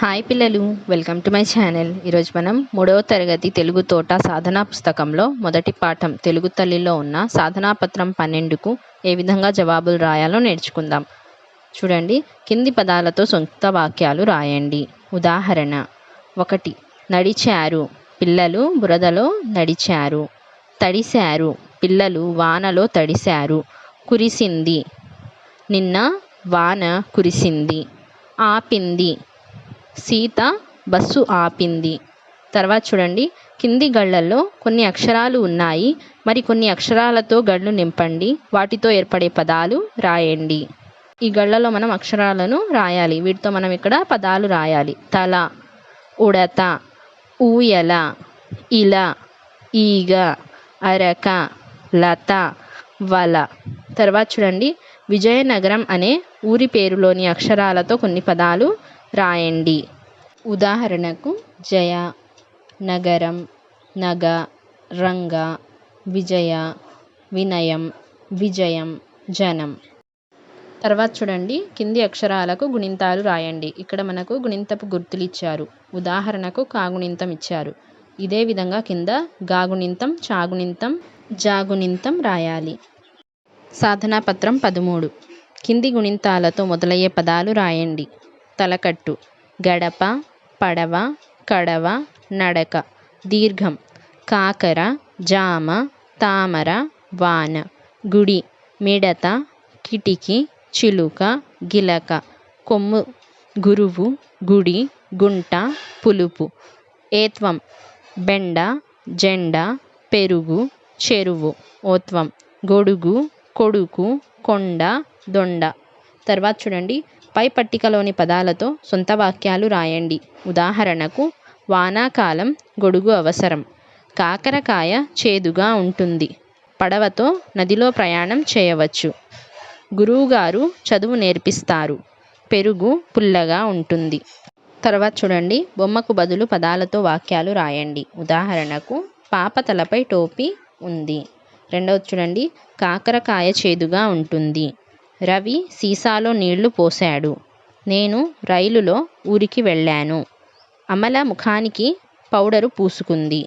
Hi పిల్లలు welcome to my channel. ఈరోజు మనం మూడవ తరగతి తెలుగు తోట సాధనా పుస్తకంలో మొదటి పాఠం తెలుగు తల్లిలో ఉన్న సాధనా పత్రం పన్నెండుకు ఏ విధంగా జవాబులు రాయాలో నేర్చుకుందాం. చూడండి కింది పదాలతో సొంత వాక్యాలు రాయండి. ఉదాహరణ ఒకటి నడిచారు పిల్లలు బురదలో నడిచారు. తడిశారు పిల్లలు వానలో తడిశారు. కురిసింది నిన్న వాన కురిసింది ఆపింది. సీత బస్సు ఆపింది. తర్వాత చూడండి కింది గళ్ళల్లో కొన్ని అక్షరాలు ఉన్నాయి. మరి కొన్ని అక్షరాలతో గళ్ళు నింపండి వాటితో ఏర్పడే పదాలు రాయండి. ఈ గళ్ళలో మనం అక్షరాలను రాయాలి. వీటితో మనం ఇక్కడ పదాలు రాయాలి. తల ఉడత ఊయల ఇల ఈగ అరక లత వల. తర్వాత చూడండి విజయనగరం అనే ఊరి పేరులోని అక్షరాలతో కొన్ని పదాలు రాయండి. ఉదాహరణకు జయ నగరం నగ రంగ విజయ వినయం విజయం జనం. తర్వాత చూడండి కింది అక్షరాలకు గుణింతాలు రాయండి. ఇక్కడ మనకు గుణింతపు గుర్తులు ఇచ్చారు ఉదాహరణకు కాగుణింతం ఇచ్చారు. ఇదే విధంగా కింద గాగుణింతం చాగుణింతం జాగుణింతం రాయాలి. సాధనా పత్రం పదమూడు. కింది గుణింతాలతో మొదలయ్యే పదాలు రాయండి. తలకట్టు గడప పడవ కడవ నడక దీర్ఘం కాకర జామ తామర వాన గుడి మిడత కిటికీ చిలుక గిలక కొమ్ము గురువు గుడి గుంట పులుపు ఏత్వం బెండ జెండ పెరుగు చెరువు ఓత్వం గొడుగు కొడుకు కొండ దొండ. తర్వాత చూడండి. పై పట్టికలోని పదాలతో సొంత వాక్యాలు రాయండి. ఉదాహరణకు వానాకాలం గొడుగు అవసరం. కాకరకాయ చేదుగా ఉంటుంది. పడవతో నదిలో ప్రయాణం చేయవచ్చు. గురువుగారు చదువు నేర్పిస్తారు. పెరుగు పుల్లగా ఉంటుంది. తర్వాత చూడండి. బొమ్మకు బదులు పదాలతో వాక్యాలు రాయండి. ఉదాహరణకు పాప తలపై టోపీ ఉంది. రెండవది చూడండి. కాకరకాయ చేదుగా ఉంటుంది. రవి సీసాలో నీళ్ళు పోశాడు. నేను రైలులో ఊరికి వెళ్ళాను. అమల ముఖానికి పౌడరు పూసుకుంది.